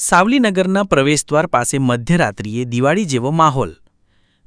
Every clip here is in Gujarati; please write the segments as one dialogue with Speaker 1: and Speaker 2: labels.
Speaker 1: સાવલીનગરના પ્રવેશદ્વાર પાસે મધ્યરાત્રિએ દિવાળી જેવો માહોલ.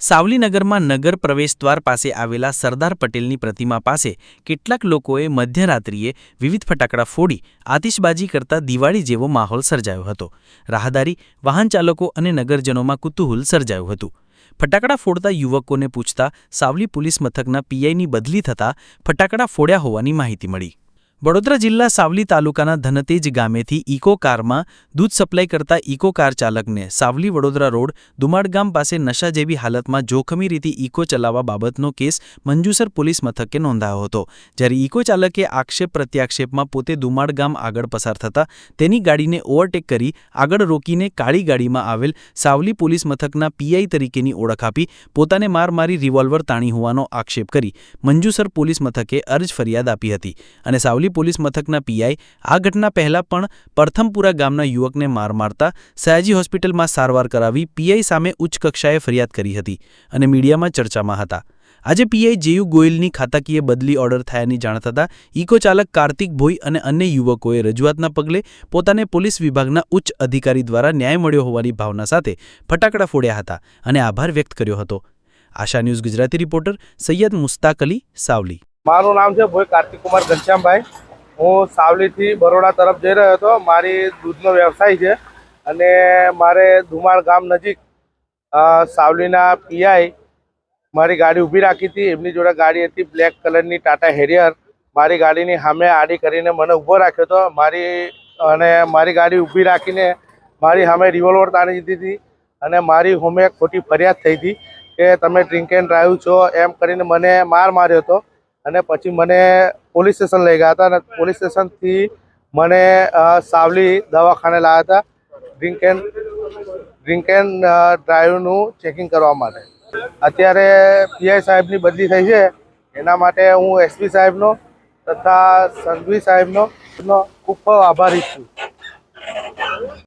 Speaker 1: સાવલીનગરમાં નગર પ્રવેશદ્વાર પાસે આવેલા સરદાર પટેલની પ્રતિમા પાસે કેટલાક લોકોએ મધ્યરાત્રિએ વિવિધ ફટાકડા ફોડી આતિશબાજી કરતા દિવાળી જેવો માહોલ સર્જાયો હતો. રાહદારી, વાહન ચાલકો અને નગરજનોમાં કુતૂહલ સર્જાયું હતું. ફટાકડા ફોડતા યુવકોને પૂછતા સાવલી પોલીસ મથકના પીઆઈની બદલી થતાં ફટાકડા ફોડ્યા હોવાની માહિતી મળી. વડોદરા જિલ્લા સાવલી તાલુકાના ધનતેજ ગામેથી ઇકો કારમાં દૂધ સપ્લાય કરતા ઇકો કાર ચાલકને સાવલી વડોદરા રોડ, દુમાડ ગામ પાસે નશા જેવી હાલતમાં જોખમી રીતે ઇકો ચલાવવા બાબતનો કેસ મંજુસર પોલીસ મથકે નોંધાયો હતો. જ્યારે ઇકો ચાલકે આક્ષેપ પ્રત્યાક્ષેપમાં પોતે દુમાડ ગામ આગળ પસાર થતા તેની ગાડીને ઓવરટેક કરી આગળ રોકીને કાળી ગાડીમાં આવેલ સાવલી પોલીસ મથકના પીઆઈ તરીકેની ઓળખ આપી પોતાને માર મારી રિવોલ્વર તાણી હોવાનો આક્ષેપ કરી મંજુસર પોલીસ મથકે અરજ ફરિયાદ આપી હતી અને સાવલી પોલીસ મથકના પીઆઈ આ ઘટના પહેલા પણ પ્રથમપુરા ગામના યુવકને માર મારતા સયાજી હોસ્પિટલમાં સારવાર કરાવી પીઆઈ સામે ઉચ્ચ કક્ષાએ ફરિયાદ કરી હતી અને મીડિયામાં ચર્ચામાં હતા. આજે પીઆઈ જેયુ ગોયલની ખાતાકીય બદલી ઓર્ડર થયાની જાણ થતાં ઇકો ચાલક કાર્તિક ભોઈ અને અન્ય યુવકોએ રજૂઆતના પગલે પોતાને પોલીસ વિભાગના ઉચ્ચ અધિકારી દ્વારા ન્યાય મળ્યો હોવાની ભાવના સાથે ફટાકડા ફોડ્યા હતા અને આભાર વ્યક્ત કર્યો હતો. Asha news Gujarati reporter Saiyed Mustak Ali Savli.
Speaker 2: મારું નામ છે ભોઈ કાર્તિક કુમાર ઘનશ્યામભાઈ. હું સાવલીથી બરોડા તરફ જઈ રહ્યો હતો. મારી દૂધનો વ્યવસાય છે અને મારે ધુમાળ ગામ નજીક સાવલીના પીઆઈ મારી ગાડી ઊભી રાખી હતી. એમની જોડે ગાડી હતી બ્લેક કલરની ટાટા હેરિયર. મારી ગાડીની સામે આડી કરીને મને ઊભો રાખ્યો હતો. મારી, અને મારી ગાડી ઊભી રાખીને મારી સામે રિવોલ્વર તાણી દીધી હતી અને મારી હોમે ખોટી ફરિયાદ થઈ હતી કે તમે ડ્રિંક એન્ડ ડ્રાઈવ છો. એમ કરીને મને માર માર્યો હતો. અને પછી મને પોલીસ સ્ટેશન લઈ ગયા હતા અને પોલીસ સ્ટેશનથી મને સાવલી દવાખાને લાવ્યા હતા ડ્રિંક એન્ડ ડ્રિંક એન્ડ ડ્રાઈવનું ચેકિંગ કરવા માટે. અત્યારે પીઆઈ સાહેબની બદલી થઈ છે. એના માટે હું એસપી સાહેબનો તથા સંઘવી સાહેબનો ખૂબ ખૂબ આભારી છું.